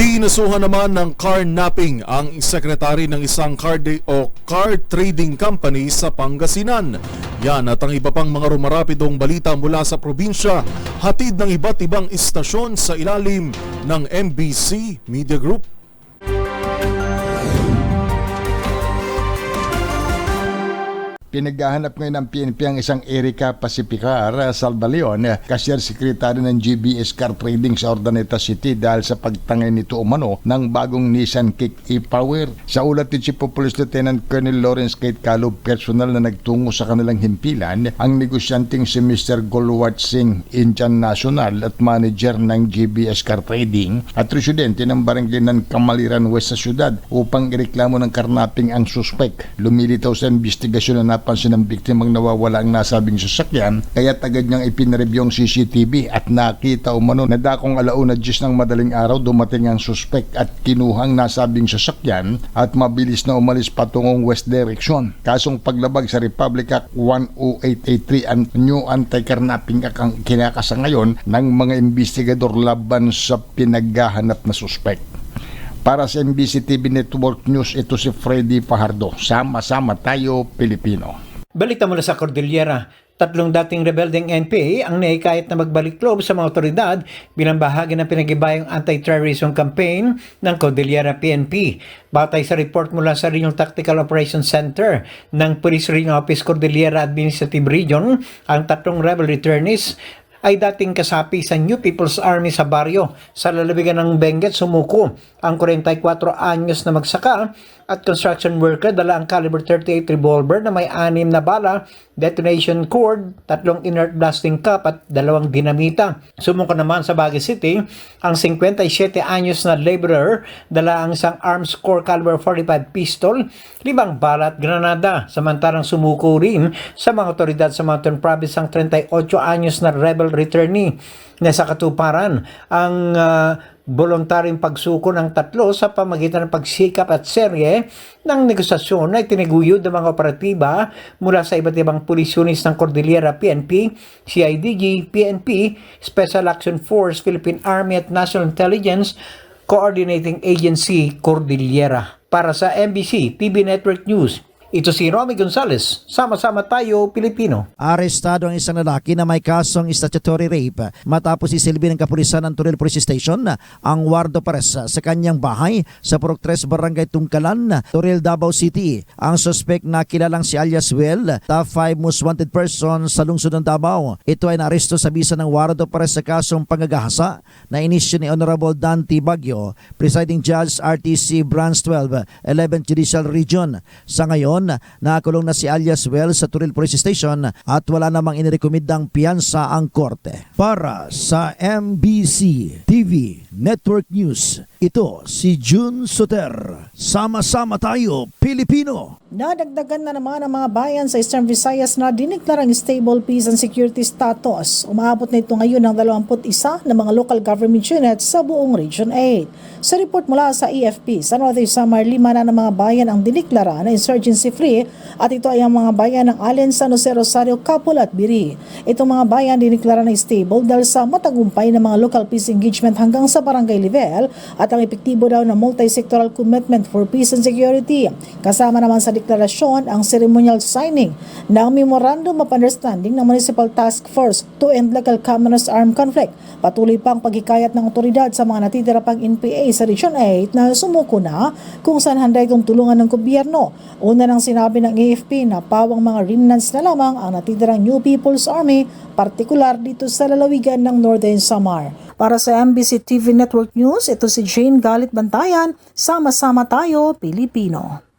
Kinasuhan naman ng carnapping ang sekretary ng isang car o car trading company sa Pangasinan. Yan at ang iba pang mga rumarapidong balita mula sa probinsya, hatid ng iba't ibang istasyon sa ilalim ng MBC Media Group. Pinaghahanap ngayon ng PNP ang isang Erika Pacificar Salvaleon, cashier secretary ng GBS Car Trading sa Ordaneta City dahil sa pagtangay nito umano ng bagong Nissan Kick e-Power. Sa ulat ni Chief of Police Lieutenant Colonel Lawrence Kate Calub, personal na nagtungo sa kanilang himpilan, ang negosyanteng si Mr. Golwat Singh, Indian National at manager ng GBS Car Trading at residente ng barangay ng Kamaliran West sa syudad upang ireklamo ng karnaping ang suspek. Lumilitaw sa investigasyon na napansin ng biktimang nawawala ang nasabing sasakyan kaya agad niyang ipinreview ang CCTV at nakita umano na dakong alauna 10 ng madaling araw dumating ang suspek at kinuhang nasabing sasakyan at mabilis na umalis patungong west direction. Kasong paglabag sa Republic Act 10883 ang new anti-carnapping act ang kinakasa ngayon ng mga investigador laban sa pinaghahanap na suspek. Para sa MBC TV Network News, ito si Freddy Pahardo. Sama-sama tayo, Pilipino. Balita mula sa Cordillera, tatlong dating rebeldeng NPA ang naikayat na magbalik loob sa mga otoridad bilang bahagi ng pinagibayang anti-terrorism campaign ng Cordillera PNP. Batay sa report mula sa Regional Tactical Operations Center ng Police Regional Office Cordillera Administrative Region, ang tatlong rebel returnees ay dating kasapi sa New People's Army sa baryo. Sa lalabigan ng Benguet, sumuko ang 44 anyos na magsaka at construction worker dala ang caliber 38 revolver na may anim na bala, detonation cord, tatlong inert blasting cup at dalawang dinamita. Sumuko naman sa Baguio City ang 57 anyos na laborer dala ang isang arms core caliber 45 pistol, limang bala at granada. Samantarang sumuko rin sa mga otoridad sa Mountain Province ang 38 anyos na rebel returnee na sa katuparan ang uh, voluntaryong pagsuko ng tatlo sa pamagitan ng pagsikap at serye ng negosasyon na itinaguyod ng mga operatiba mula sa iba't ibang police units ng Cordillera PNP, CIDG, PNP, Special Action Force, Philippine Army at National Intelligence Coordinating Agency Cordillera. Para sa MBC TV Network News, ito si Romy Gonzales. Sama-sama tayo, Pilipino. Arestado ang isang lalaki na may kasong statutory rape matapos isilbi ng kapulisan ng Turil Police Station ang Wardo Pares sa kanyang bahay sa Purok 3 Barangay Tungkalan, Turil, Davao City. Ang suspect na kilalang si alias Will, top 5 most wanted person sa lungsod ng Davao. Ito ay naaresto sa bisa ng Wardo Pares sa kasong pangagahasa na inisyo ni Honorable Dante Bagyo, Presiding Judge RTC Branch 12, 11th Judicial Region. Sa ngayon, nakakulong na si alias Well sa Turil Police Station at wala namang inirekomendang piyansa ang korte. Para sa MBC TV Network News, ito si June Soter. Sama-sama tayo, Pilipino! Nadagdagan na naman ang mga bayan sa Eastern Visayas na diniklarang stable peace and security status. Umaabot na ito ngayon ng 21 na mga local government units sa buong Region 8. Sa report mula sa EFP, sa Northern Samar, lima na ng mga bayan ang diniklara na insurgency-free at ito ay ang mga bayan ng Allen, San Jose, Rosario, Capul at Biri. Itong mga bayan diniklara na stable dahil sa matagumpay ng mga local peace engagement hanggang sa barangay level at ang epektibo daw na multi-sectoral commitment for peace and security. Kasama naman sa deklarasyon ang ceremonial signing ng Memorandum of Understanding ng Municipal Task Force to End Local Communist Armed Conflict. Patuloy pang paghikayat ng otoridad sa mga natitira pang NPA sa Region 8 na sumuko na kung saan handa itong tulungan ng gobyerno. Una nang sinabi ng AFP na pawang mga remnants na lamang ang natitirang New People's Army, partikular dito sa lalawigan ng Northern Samar. Para sa MBC TV Network News, ito si Jane Galit Bantayan. Sama-sama tayo, Pilipino.